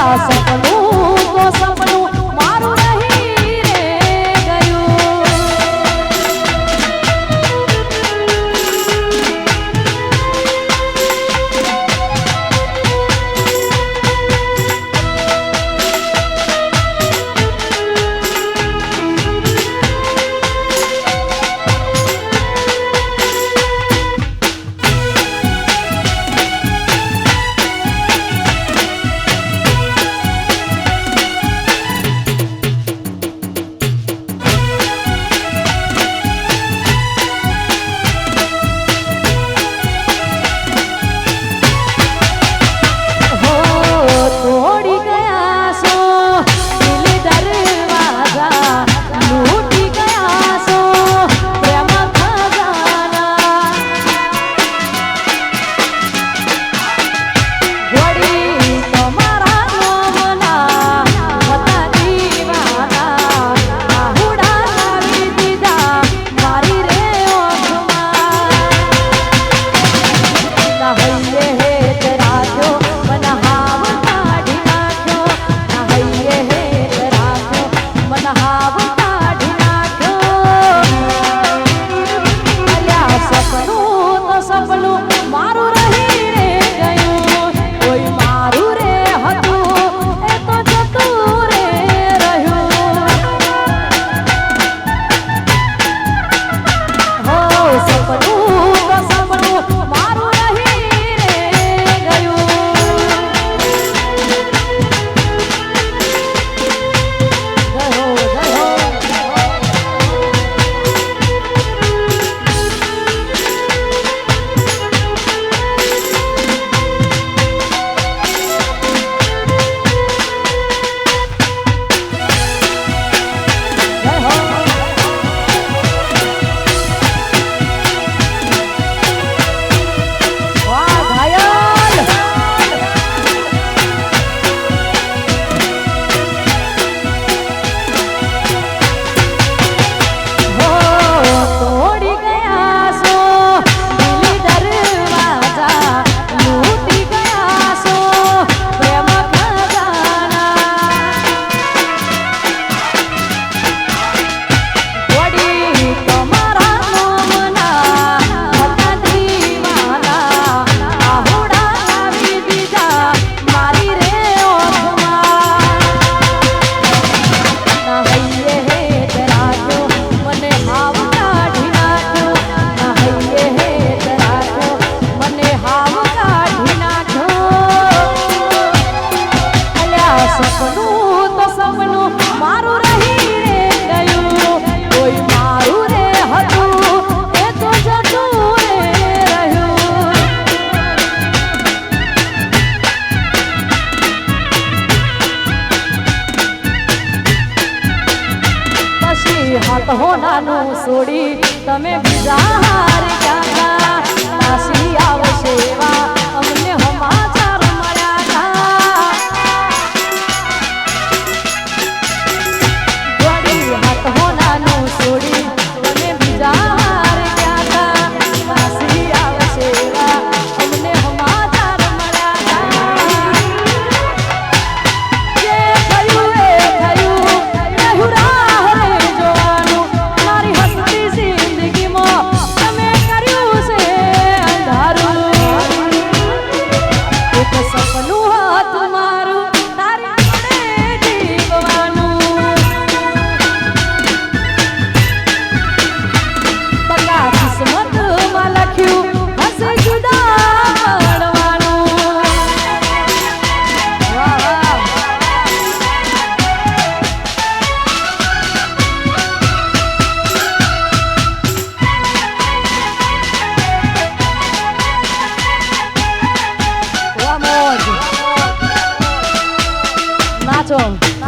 graça quando હાથ હોનાનું છોડી તમે બીજા હાર ક્યાં তোমার lang